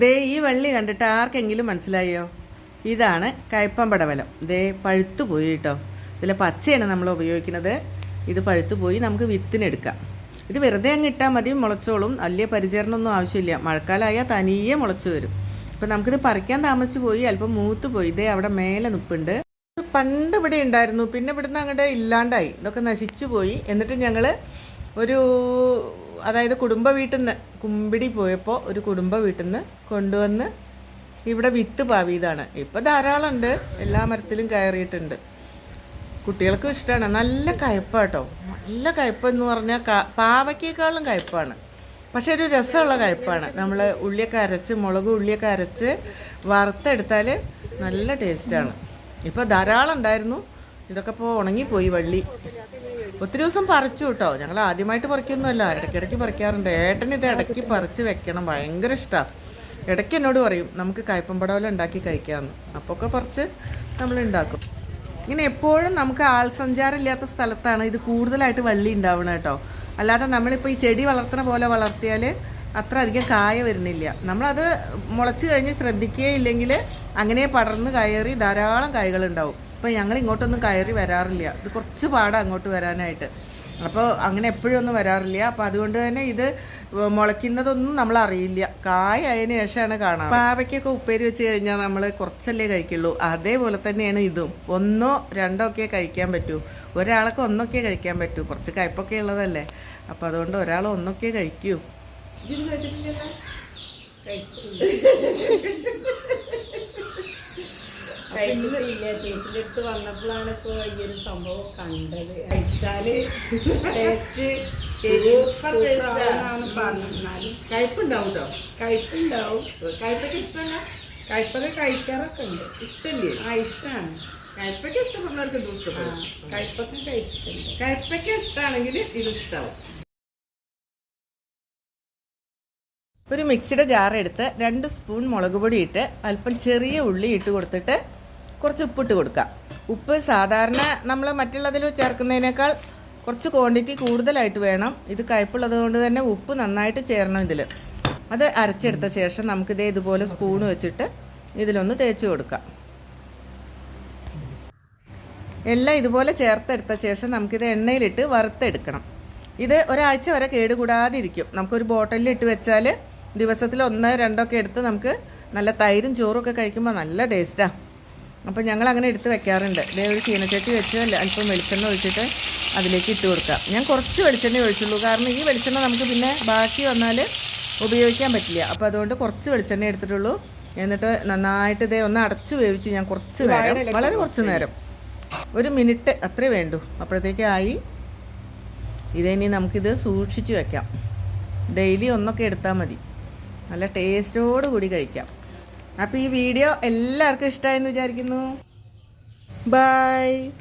ദേ ഈ വള്ളി കണ്ടിട്ട് ആർക്കെങ്കിലും മനസ്സിലായോ? ഇതാണ് കയ്പം പടവലം ദേ പഴുത്തു പോയി കേട്ടോ. ഇതിലെ പച്ചയാണ് നമ്മൾ ഉപയോഗിക്കുന്നത്. ഇത് പഴുത്തു പോയി നമുക്ക് വിത്തിനെടുക്കാം. ഇത് വെറുതെ അങ്ങ് ഇട്ടാൽ മതി മുളച്ചോളും. വലിയ പരിചരണമൊന്നും ആവശ്യമില്ല. മഴക്കാലമായാൽ തനിയെ മുളച്ചു വരും. ഇപ്പം നമുക്കിത് പറിക്കാൻ താമസിച്ചു പോയി അല്പം മൂത്ത് പോയി. ഇതേ അവിടെ മേലെ നിപ്പുണ്ട്. പണ്ട് ഇവിടെ ഉണ്ടായിരുന്നു. പിന്നെ ഇവിടുന്ന് അങ്ങോട്ട് ഇല്ലാണ്ടായി. ഇതൊക്കെ നശിച്ചു പോയി. എന്നിട്ട് ഞങ്ങൾ ഒരു അതായത് കുടുംബ വീട്ടിൽ നിന്ന് കുമ്പിടി പോയപ്പോൾ ഒരു കുടുംബ വീട്ടിൽ നിന്ന് കൊണ്ടുവന്ന് ഇവിടെ വിത്ത് പാവിയതാണ്. ഇപ്പം ധാരാളം ഉണ്ട് എല്ലാ മരത്തിലും കയറിയിട്ടുണ്ട്. കുട്ടികൾക്കും ഇഷ്ടമാണ് നല്ല കയ്പ്പാട്ടോ നല്ല കയ്പ് എന്ന് പറഞ്ഞാൽ പാവയ്ക്കേക്കാളും കയ്പ്പാണ്. പക്ഷേ ഒരു രസമുള്ള കയ്പ്പാണ്. നമ്മൾ ഉള്ളിയൊക്കെ അരച്ച് മുളക് ഉള്ളിയൊക്കെ അരച്ച് വറുത്തെടുത്താൽ നല്ല ടേസ്റ്റാണ്. ഇപ്പോൾ ധാരാളം ഉണ്ടായിരുന്നു ഇതൊക്കെ ഇപ്പോൾ ഉണങ്ങിപ്പോയി വള്ളി. ഒത്തിരി ദിവസം പറിച്ചു കേട്ടോ ഞങ്ങൾ ആദ്യമായിട്ട് പറിക്കൊന്നുമല്ല. ഇടയ്ക്കിടയ്ക്ക് പറിക്കാറുണ്ട്. ഏട്ടൻ ഇത് ഇടയ്ക്ക് പറിച്ച് വെക്കണം. ഭയങ്കര ഇഷ്ടമാണ് ഇടയ്ക്ക് എന്നോട് പറയും നമുക്ക് കയ്പമ്പടവല ഉണ്ടാക്കി കഴിക്കാമെന്ന് അപ്പോൾ ഒക്കെ പറിച്ച് നമ്മൾ ഉണ്ടാക്കും. ഇങ്ങനെ എപ്പോഴും നമുക്ക് ആൾ സഞ്ചാരം ഇല്ലാത്ത സ്ഥലത്താണ് ഇത് കൂടുതലായിട്ട് വള്ളി ഉണ്ടാവണം കേട്ടോ അല്ലാതെ നമ്മളിപ്പോൾ ഈ ചെടി വളർത്തുന്ന പോലെ വളർത്തിയാൽ അത്ര അധികം കായ വരുന്നില്ല. നമ്മളത് മുളച്ച് കഴിഞ്ഞ് ശ്രദ്ധിക്കുകയില്ലെങ്കിൽ അങ്ങനെ പടർന്ന് കയറി ധാരാളം കായ്കളുണ്ടാവും അപ്പോൾ ഞങ്ങൾ ഇങ്ങോട്ടൊന്നും കയറി വരാറില്ല. ഇത് കുറച്ച് പാടാണ് അങ്ങോട്ട് വരാനായിട്ട്. അപ്പോൾ അങ്ങനെ എപ്പോഴും ഒന്നും വരാറില്ല. അപ്പോൾ അതുകൊണ്ട് തന്നെ ഇത് മുളയ്ക്കുന്നതൊന്നും നമ്മൾ അറിയില്ല. കായ അതിന് ശേഷമാണ് കാണാം പാവയ്ക്കൊക്കെ ഉപ്പേരി വെച്ച് കഴിഞ്ഞാൽ നമ്മൾ കുറച്ചല്ലേ കഴിക്കുള്ളൂ. അതേപോലെ തന്നെയാണ് ഇതും. ഒന്നോ രണ്ടോ ഒക്കെ കഴിക്കാൻ പറ്റൂ. ഒരാൾക്ക് ഒന്നൊക്കെ കഴിക്കാൻ പറ്റൂ. കുറച്ച് കയ്പൊക്കെ ഉള്ളതല്ലേ. അപ്പോൾ അതുകൊണ്ട് ഒരാൾ ഒന്നൊക്കെ കഴിക്കൂ. കഴിച്ചിട്ടില്ല. ചേച്ചിന്റെ അടുത്ത് വന്നപ്പോഴാണ് ഇപ്പോൾ ഈ ഒരു സംഭവം കണ്ടത്. കഴിച്ചാൽ ടേസ്റ്റ് കേട്ടോ കഴിപ്പുണ്ടാവും കഴിപ്പൊക്കെ ഇഷ്ടമല്ല കഴിപ്പൊക്കെ കഴിക്കാറൊക്കെ ഉണ്ട്. ഇഷ്ടമല്ലേ ആ ഇഷ്ടമാണ് കയ്പയ്ക്ക് ഇഷ്ടപ്പെടുന്നവർക്ക് ഇതും ഇഷ്ടപ്പെടും. കഴിപ്പൊക്കെ കഴിച്ചിട്ടുണ്ട്. കയ്പയ്ക്ക് ഇഷ്ടമാണെങ്കിൽ ഇത് ഇഷ്ടമാവും ഒരു മിക്സിയുടെ ജാറെടുത്ത് രണ്ട് സ്പൂൺ മുളക് പൊടി ഇട്ട് അല്പം ചെറിയ ഉള്ളി ഇട്ട് കൊടുത്തിട്ട് കുറച്ച് ഉപ്പിട്ട് കൊടുക്കുക. ഉപ്പ് സാധാരണ നമ്മൾ മറ്റുള്ളതിൽ ചേർക്കുന്നതിനേക്കാൾ കുറച്ച് ക്വാണ്ടിറ്റി കൂടുതലായിട്ട് വേണം. ഇത് കയ്പുള്ളത് കൊണ്ട് തന്നെ ഉപ്പ് നന്നായിട്ട് ചേരണം ഇതിൽ അത് അരച്ചെടുത്ത ശേഷം നമുക്കിതേ ഇതുപോലെ സ്പൂൺ വെച്ചിട്ട് ഇതിലൊന്ന് തേച്ച് കൊടുക്കാം. എല്ലാം ഇതുപോലെ ചേർത്തെടുത്ത ശേഷം നമുക്കിത് എണ്ണയിലിട്ട് വറുത്തെടുക്കണം. ഇത് ഒരാഴ്ച വരെ കേടുകൂടാതെ ഇരിക്കും നമുക്കൊരു ബോട്ടിലിൽ ഇട്ട് വെച്ചാൽ ദിവസത്തിൽ ഒന്ന് രണ്ടൊക്കെ എടുത്ത് നമുക്ക് നല്ല തൈരും ചോറും ഒക്കെ കഴിക്കുമ്പോൾ നല്ല ടേസ്റ്റാണ് അപ്പോൾ ഞങ്ങൾ അങ്ങനെ എടുത്ത് വെക്കാറുണ്ട്. ഇതേ ഒരു ചീനച്ചട്ടി വെച്ച് അല്പം വെളിച്ചെണ്ണ ഒഴിച്ചിട്ട് അതിലേക്ക് ഇട്ട് കൊടുക്കാം ഞാൻ കുറച്ച് വെളിച്ചെണ്ണ ഒഴിച്ചുള്ളൂ. കാരണം ഈ വെളിച്ചെണ്ണ നമുക്ക് പിന്നെ ബാക്കി വന്നാൽ ഉപയോഗിക്കാൻ പറ്റില്ല. അപ്പോൾ അതുകൊണ്ട് കുറച്ച് വെളിച്ചെണ്ണ എടുത്തിട്ടുള്ളൂ. എന്നിട്ട് നന്നായിട്ട് ഇതേ ഒന്ന് അടച്ചു വേവിച്ചു ഞാൻ കുറച്ച് നേരം. വളരെ കുറച്ച് നേരം. ഒരു മിനിറ്റ് അത്രേ വേണ്ടൂ. അപ്പോഴത്തേക്ക് ആയി. ഇതിനി നമുക്കിത് സൂക്ഷിച്ച് വെക്കാം. ഡെയിലി ഒന്നൊക്കെ എടുത്താൽ മതി. നല്ല ടേസ്റ്റോട് കൂടി കഴിക്കാം. അപ്പോൾ ഈ വീഡിയോ എല്ലാവർക്കും ഇഷ്ടമായെന്ന് വിചാരിക്കുന്നു. ബൈ